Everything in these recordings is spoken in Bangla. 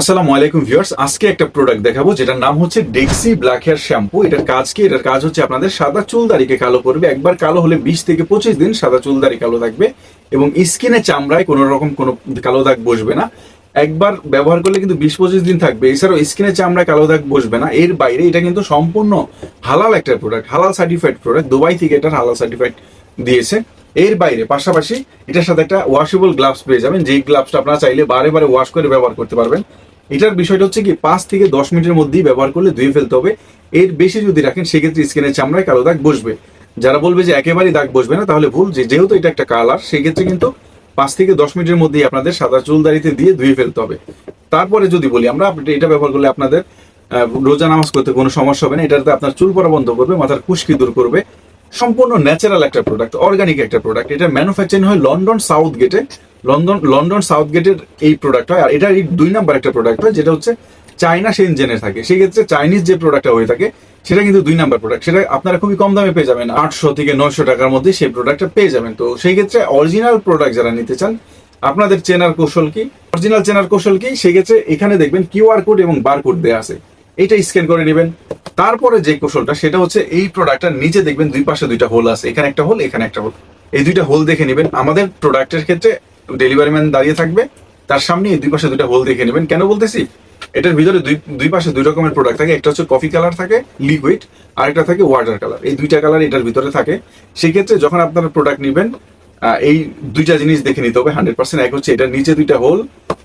আসসালামু আলাইকুম ভিউয়ার্স, আজকে একটা প্রোডাক্ট দেখাবো, যেটার নাম হচ্ছে ডেক্সি ব্ল্যাক হেয়ার শ্যাম্পু এটার কাজ কি? এটার কাজ হচ্ছে আপনাদের সাদা চুল দাড়িকে কালো করবে, একবার কালো হলে বিশ থেকে পঁচিশ দিন সাদা চুল দাড়ি কালো থাকবে এবং স্কিনে চামড়ায় কোনো রকম কোনো কালো দাগ বসবে না। একবার ব্যবহার করলে কিন্তু বিশ পঁচিশ দিন থাকবে, এছাড়াও স্কিনে চামড়ায় কালো দাগ বসবে না। এর বাইরে এটা কিন্তু সম্পূর্ণ হালাল একটা প্রোডাক্ট হালাল সার্টিফাইড প্রোডাক্ট দুবাই থেকে এটার হালাল সার্টিফাইড দিয়েছে। এর বাইরে পাশাপাশি এটার সাথে একটা ওয়াশেবল গ্লাভস পেয়ে যাবেন, যেই গ্লাভসটা আপনারা চাইলে বারে বারে ওয়াশ করে ব্যবহার করতে পারবেন। এটার বিষয়টা হচ্ছে কি, পাঁচ থেকে দশ মিনিটের মধ্যেই ব্যবহার করলে ধুয়ে ফেলতে হবে। এর বেশি যদি রাখেন, সেক্ষেত্রে স্কিনের চামড়ায় কালো দাগ বসবে। যারা বলবে যে একেবারেই দাগ বসবে না, তাহলে ভুল। যেহেতু এটা একটা কালার সেক্ষেত্রে কিন্তু পাঁচ থেকে দশ মিনিটের মধ্যেই আপনাদের সাদা চুল দাড়িতে দিয়ে ধুয়ে ফেলতে হবে। তারপরে যদি বলি, আমরা এটা ব্যবহার করলে আপনাদের রোজা নামাজ করতে কোনো সমস্যা হবে না। এটাতে আপনার চুল পড়া বন্ধ করবে, মাথার খুশকি দূর করবে। সম্পূর্ণ ন্যাচারাল একটা প্রোডাক্ট অর্গানিক একটা প্রোডাক্ট এটা ম্যানুফ্যাকচারিং হয় লন্ডন সাউথ গেটে লন্ডন লন্ডন সাউথ গেটের এই প্রোডাক্ট হয়, আর এটা এই দুই নাম্বার একটা প্রোডাক্ট হয়, যেটা হচ্ছে চাইনা সেনজেনের থাকে। সেই ক্ষেত্রে চাইনিজ যে প্রোডাক্টটা হয়ে থাকে, সেটা কিন্তু দুই নাম্বার প্রোডাক্ট সেটা আপনারা খুবই কম দামে পেয়ে যাবেন। আটশো থেকে নয়শো টাকার মধ্যে সেই প্রোডাক্টটা পেয়ে যাবেন। তো সেই ক্ষেত্রে অরিজিনাল প্রোডাক্ট যারা নিতে চান, আপনাদের চেনার কৌশল কি? অরিজিনাল চেনার কৌশল কি? সেই ক্ষেত্রে এখানে দেখবেন কিউআর কোড এবং বার কোড দেওয়া আছে। এটা স্ক্যান করে নেবেন। তারপরে যে কৌশলটা, সেটা হচ্ছে এই প্রোডাক্টটার নিচে দেখবেন দুই পাশে দুইটা হোল আছে। এখানে একটা হোল এখানে একটা হোল এই দুইটা হোল দেখে নেবেন। আমাদের প্রোডাক্টের ক্ষেত্রে ডেলিভারি ম্যান দাঁড়িয়ে থাকবে, তার সামনে দুই পাশে দুইটা হোল দেখে নেবেন। কেন বলতেছি? এটার ভিতরে দুই দুই পাশে দুই রকমের প্রোডাক্ট থাকে। একটা হচ্ছে কফি কালার থাকে লিকুইড আর একটা থাকে ওয়াটার কালার এই দুইটা কালার এটার ভিতরে থাকে। সেক্ষেত্রে যখন আপনারা প্রোডাক্ট নেবেন এই দুইটা জিনিস দেখে নিতে হবে হান্ড্রেড পার্সেন্ট। এক হচ্ছে এটার নিচে দুইটা হোল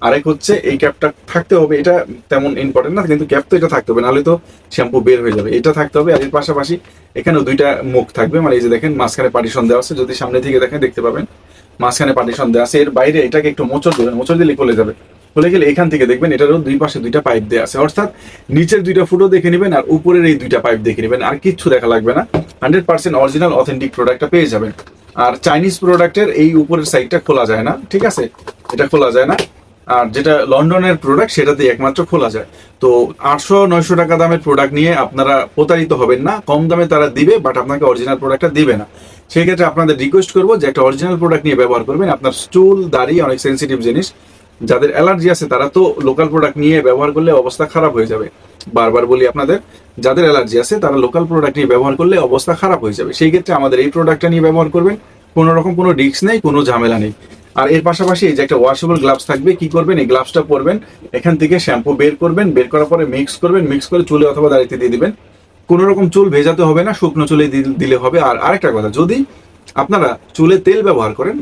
আরেক হচ্ছে এই ক্যাপটা থাকতে হবে। এটা তেমন ইম্পর্টেন্ট না, কিন্তু ক্যাপ তো এটা থাকতে হবে, নাহলে তো শ্যাম্পু বের হয়ে যাবে। এটা থাকতে হবে। আর এর পাশাপাশি এখানেও দুইটা মুখ থাকবে। মানে এই যে দেখেন, মাঝখানে পার্টিশন দেওয়া আছে। যদি সামনে থেকে দেখেন, দেখতে পাবেন। মাঝখানে পার্টিশন দেওয়া আছে। এর বাইরে এটাকে একটু মোচড় দেবেন মোচড় দিলে খুলে যাবে। খুলে গেলে এখান থেকে দেখবেন এটারও দুই পাশে দুইটা পাইপ দেওয়া আছে। অর্থাৎ নিচের দুইটা ফুটো দেখে নেবেন আর উপরের এই দুইটা পাইপ দেখে নেবেন। আর কিচ্ছু দেখা লাগবে না। হান্ড্রেড পার্সেন্ট অরিজিনাল অথেন্টিক প্রোডাক্টটা পেয়ে যাবেন। আর চাইনিজ প্রোডাক্টের এই উপরের সাইডটা খোলা যায় না। ঠিক আছে? এটা খোলা যায় না। আর যেটা লন্ডনের প্রোডাক্ট সেটাতে একমাত্র খোলা যায়। তো আটশো, নয়শো টাকা দামের প্রোডাক্ট নিয়ে আপনারা প্রতারিত হবেন না। কম দামে তারা দিবে বাট আপনাকে অরিজিনাল প্রোডাক্টটা দিবে না। সেই ক্ষেত্রে আপনাদের রিকোয়েস্ট করব যে একটা অরিজিনাল প্রোডাক্ট নিয়ে ব্যবহার করবেন। আপনার স্টুল দাড়ি অনেক সেন্সিটিভ জিনিস। যাদের অ্যালার্জি আছে, তারা তো লোকাল প্রোডাক্ট নিয়ে ব্যবহার করলে অবস্থা খারাপ হয়ে যাবে। বারবার বলি আপনাদের, যাদের অ্যালার্জি আছে, তারা লোকাল প্রোডাক্ট নিয়ে ব্যবহার করলে অবস্থা খারাপ হয়ে যাবে। সেই ক্ষেত্রে আমাদের এই প্রোডাক্টটা নিয়ে ব্যবহার করবেন। কোনো রকম কোনো রিস্ক নেই, কোনো ঝামেলা নেই। আর এর পাশাপাশি এই যে একটা ওয়াশেবল গ্লাভস থাকবে, কি করবেন? এই গ্লাভসটা পরবেন। এখান থেকে শ্যাম্পু বের করবেন। বের করার পরে মিক্স করবেন। মিক্স করে চুলে অথবা দাড়িতে দিয়ে দিবেন। কোনো রকম চুল ভেজাতে হবে না, শুকনো চুলে দিলে হবে। আর আরেকটা কথা, যদি আপনারা চুলে তেল ব্যবহার করেন,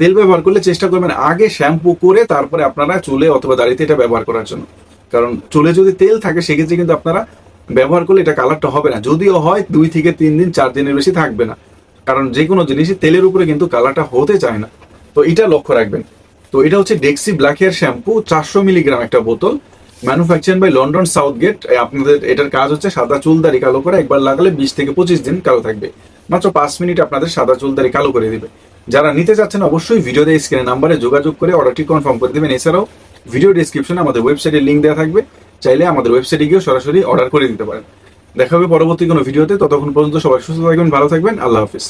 তেল ব্যবহার করলে চেষ্টা করবেন আগে শ্যাম্পু করে তারপরে আপনারা চুলে অথবা দাড়িতে এটা ব্যবহার করার জন্য। কারণ চুলে যদি তেল থাকে, সেক্ষেত্রে কিন্তু আপনারা ব্যবহার করলে এটা কালারটা হবে না। যদিও হয় দুই থেকে তিন দিন, চার দিনের বেশি থাকবে না। কারণ যে কোনো জিনিসই তেলের উপরে কিন্তু কালারটা হতে চায় না। তো এটা লক্ষ্য রাখবেন। তো এটা হচ্ছে ডেক্সি ব্ল্যাক হেয়ার শ্যাম্পু চারশো মিলিগ্রাম একটা বোতল। Manufacture by London south gate আপনাদের এটার কাজ হচ্ছে সাদা চুল, দাড়ি কালো করে একবার লাগালে বিশ থেকে পঁচিশ দিন কালো থাকবে। মাত্র পাঁচ মিনিট আপনাদের সাদা চুল, দাড়ি কালো করে দিবে। যারা নিতে চাচ্ছেন অবশ্যই ভিডিও দিয়ে স্ক্রিনে নাম্বারে যোগাযোগ করে অর্ডারটি কনফার্ম করে দেবেন। এছাড়াও ভিডিও ডিসক্রিপশনে আমাদের ওয়েবসাইটের লিঙ্ক দেওয়া থাকবে। চাইলে আমাদের ওয়েবসাইটে গিয়েও সরাসরি অর্ডার করে দিতে পারেন। দেখা হবে পরবর্তী কোনো ভিডিওতে ততক্ষণ পর্যন্ত সবাই সুস্থ থাকবেন, ভালো থাকবেন। আল্লাহ হাফিজ।